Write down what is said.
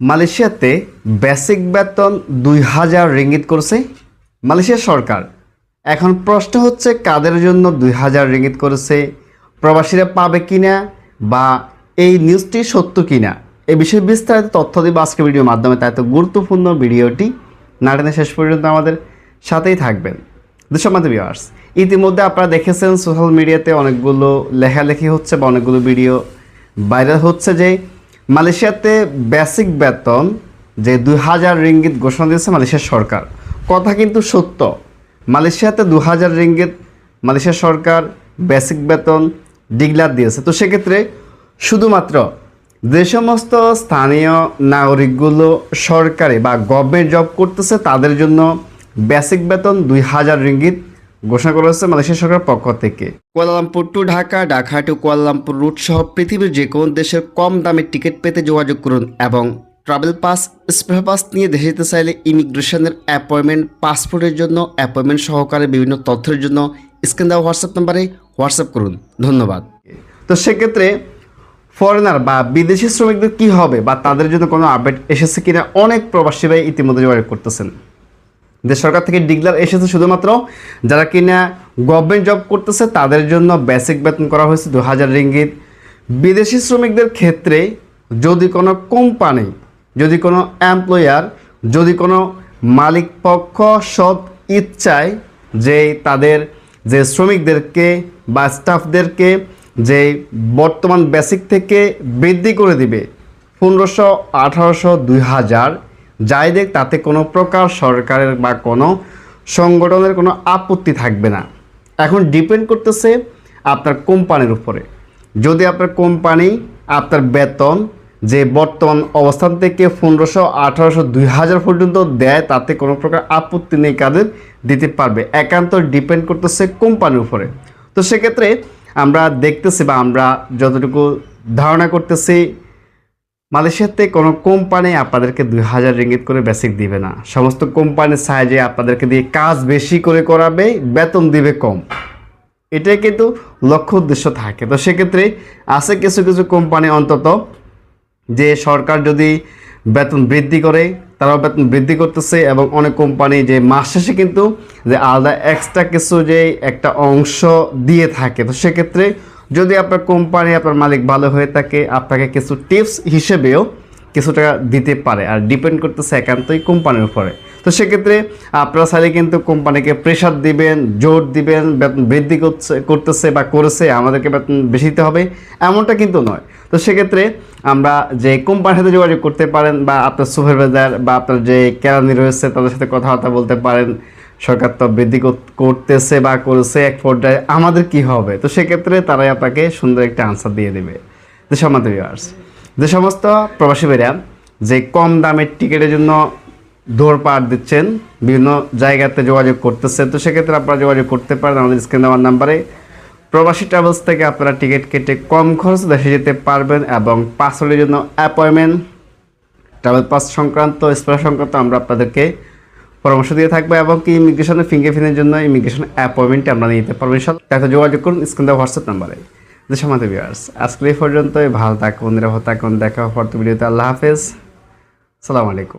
মালয়েশিয়াতে বেসিক বেতন দুই হাজার রিঙ্গিত করছে মালয়েশিয়া সরকার। এখন প্রশ্ন হচ্ছে, কাদের জন্য দুই হাজার রিঙ্গিত করেছে? প্রবাসীরা পাবে কিনা বা এই নিউজটি সত্য কিনা? এ বিষয়ে বিস্তারিত তথ্য দিব আজকে ভিডিওর মাধ্যমে, তাই তো গুরুত্বপূর্ণ ভিডিওটি নাটেনে শেষ পর্যন্ত আমাদের সাথেই থাকবেন। দুঃসম্মাদ ভিউয়ার্স ইতিমধ্যে আপনারা দেখেছেন সোশ্যাল মিডিয়াতে অনেকগুলো লেখালেখি হচ্ছে বা অনেকগুলো ভিডিও ভাইরাল হচ্ছে যে মালয়েশিয়াতে বেসিক বেতন যে দুই হাজার রিঙ্গিত ঘোষণা দিয়েছে মালয়েশিয়ার সরকার। কথা কিন্তু সত্য। মালয়েশিয়াতে দু হাজার রিঙ্গিত মালয়েশিয়ার সরকার বেসিক বেতন ডিগলার দিয়েছে। তো সেক্ষেত্রে শুধুমাত্র যে সমস্ত স্থানীয় নাগরিকগুলো সরকারি বা গভর্নমেন্ট জব করতেছে, তাদের জন্য বেসিক বেতন দুই হাজার রিঙ্গিত ঘোষণা করা হয়েছে মালয়েশিয়া সরকারের পক্ষ থেকে। Kuala Lumpur to Dhaka Dhaka to Kuala Lumpur route সহ পৃথিবীর যে কোনো দেশের কম দামে টিকিট পেতে যোগাযোগ করুন এবং ট্রাভেল পাস স্পেশাল পাস নিয়ে দেশে যেতে চাইলে ইমিগ্রেশনের অ্যাপয়েন্টমেন্ট পাসপোর্টের জন্য অ্যাপয়েন্টমেন্ট সহকারে বিভিন্ন তথ্যের জন্য স্ক্রিন দেওয়া হোয়াটসঅ্যাপ নাম্বারে হোয়াটসঅ্যাপ করুন। ধন্যবাদ। তো সেক্ষেত্রে ফরেনার বা বিদেশি শ্রমিকদের কি হবে বা তাদের জন্য কোনো আপডেট এসেছে কিনা অনেক প্রবাসী ভাই ইতিমধ্যে যোগাযোগ করতেছেন। দেশ সরকার থেকে ডিগলার এসেছে শুধুমাত্র, যারা কিনা গভর্নমেন্ট জব করতেছে, তাদের জন্য বেসিক বেতন করা হয়েছে দু হাজার রিঙ্গিত। বিদেশি শ্রমিকদের ক্ষেত্রে যদি কোনো কোম্পানি যদি কোনো এমপ্লয়ার যদি কোনো মালিক পক্ষ সৎ ইচ্ছায় যে তাদের, যে শ্রমিকদেরকে বা স্টাফদেরকে যে বর্তমান বেসিক থেকে বৃদ্ধি করে দিবে, পনেরোশো আঠারোশো দুই হাজার যাই দেখ, তাতে কোনো প্রকার সরকারের বা কোনো সংগঠনের কোনো আপত্তি থাকবে না। এখন ডিপেন্ড করতেছে আপনার কোম্পানির উপরে। যদি আপনার কোম্পানি, আপনার বেতন যে বর্তমান অবস্থান থেকে পনেরোশো, আঠারোশো, দুই হাজার পর্যন্ত দেয়, তাতে কোনো প্রকার আপত্তি নেই কাদের, দিতে পারবে। একান্ত ডিপেন্ড করতেছে কোম্পানির উপরে। তো সেক্ষেত্রে আমরা দেখতেছি বা আমরা যতটুকু ধারণা করতেছি মালয়েশিয়াতে কোনো কোম্পানি আপনাদেরকে দুই হাজার রিঙ্গিত করে বেসিক দিবে না। সমস্ত কোম্পানির সাহায্যে আপনাদেরকে দিয়ে কাজ বেশি করে করাবে, বেতন দিবে কম। এটাই কিন্তু লক্ষ্য উদ্দেশ্য থাকে। তো সেক্ষেত্রে আছে কিছু কিছু কোম্পানি অন্তত যে সরকার যদি বেতন বৃদ্ধি করে, তারাও বেতন বৃদ্ধি করতেছে এবং অনেক কোম্পানি যে মাস শেষে কিন্তু যে আলাদা এক্সট্রা কিছু যে একটা অংশ দিয়ে থাকে। তো সেক্ষেত্রে যদি আপনার কোম্পানি, আপনার মালিক ভালো হয়ে থাকে, আপনাকে কিছু টিপস হিসেবেও কিছু টাকা দিতে পারে আর ডিপেন্ড করতেছে একান্তই কোম্পানির উপরে। তো সেক্ষেত্রে আপনারা চাইলে কিন্তু কোম্পানিকে প্রেশার দিবেন, জোর দিবেন, বেতন বৃদ্ধি করছে, করতেছে বা করেছে, আমাদেরকে বেতন বেশি দিতে হবে, এমনটা কিন্তু নয়। তো সেক্ষেত্রে আমরা যে কোম্পানির সাথে যোগাযোগ করতে পারেন বা আপনার সুপারভাইজার বা আপনার যে কেরানি রয়েছে, তাদের সাথে কথাবার্তা বলতে পারেন সরকার তো বৃদ্ধি কর- করতেছে বা করেছে এক পর্যায়ে, আমাদের কি হবে? তো সেক্ষেত্রে তারাই আপনাকে সুন্দর একটা আনসার দিয়ে দেবে। যে সমাজ ভিউয়ার্স যে সমস্ত প্রবাসী ভাইরা যে কম দামের টিকিটের জন্য দৌড় পাড় দিচ্ছেন, বিভিন্ন জায়গাতে যোগাযোগ করতেছে, তো সেক্ষেত্রে আপনারা যোগাযোগ করতে পারেন আমাদের স্ক্রিন দেওয়ার নাম্বারে প্রবাসী ট্রাভেলস থেকে আপনারা টিকিট কেটে কম খরচে দেশে যেতে পারবেন এবং পাসওয়ার্ডের জন্য অ্যাপয়েন্টমেন্ট ট্রাভেল পাস সংক্রান্ত স্পেশাল সংক্রান্ত আমরা আপনাদেরকে পরামর্শ দিয়ে থাকবে এবং কি ইমিগ্রেশনের ফিঙ্গারপ্রিন্টের জন্য ইমিগ্রেশন অ্যাপয়েন্টমেন্ট আমরা নিতে পারব ইনশাল্লাহ তাতে যোগাযোগ করুন, স্ক্রিন দেওয়া হোয়াটসঅ্যাপ নাম্বারে। সমাজ ভিউয়ার্স আজকে এই পর্যন্ত ভালো থাকুন, নিরাপদ থাকুন। দেখা হওয়ার ভিডিওতে। আল্লাহ হাফেজ। সালাম আলাইকুম।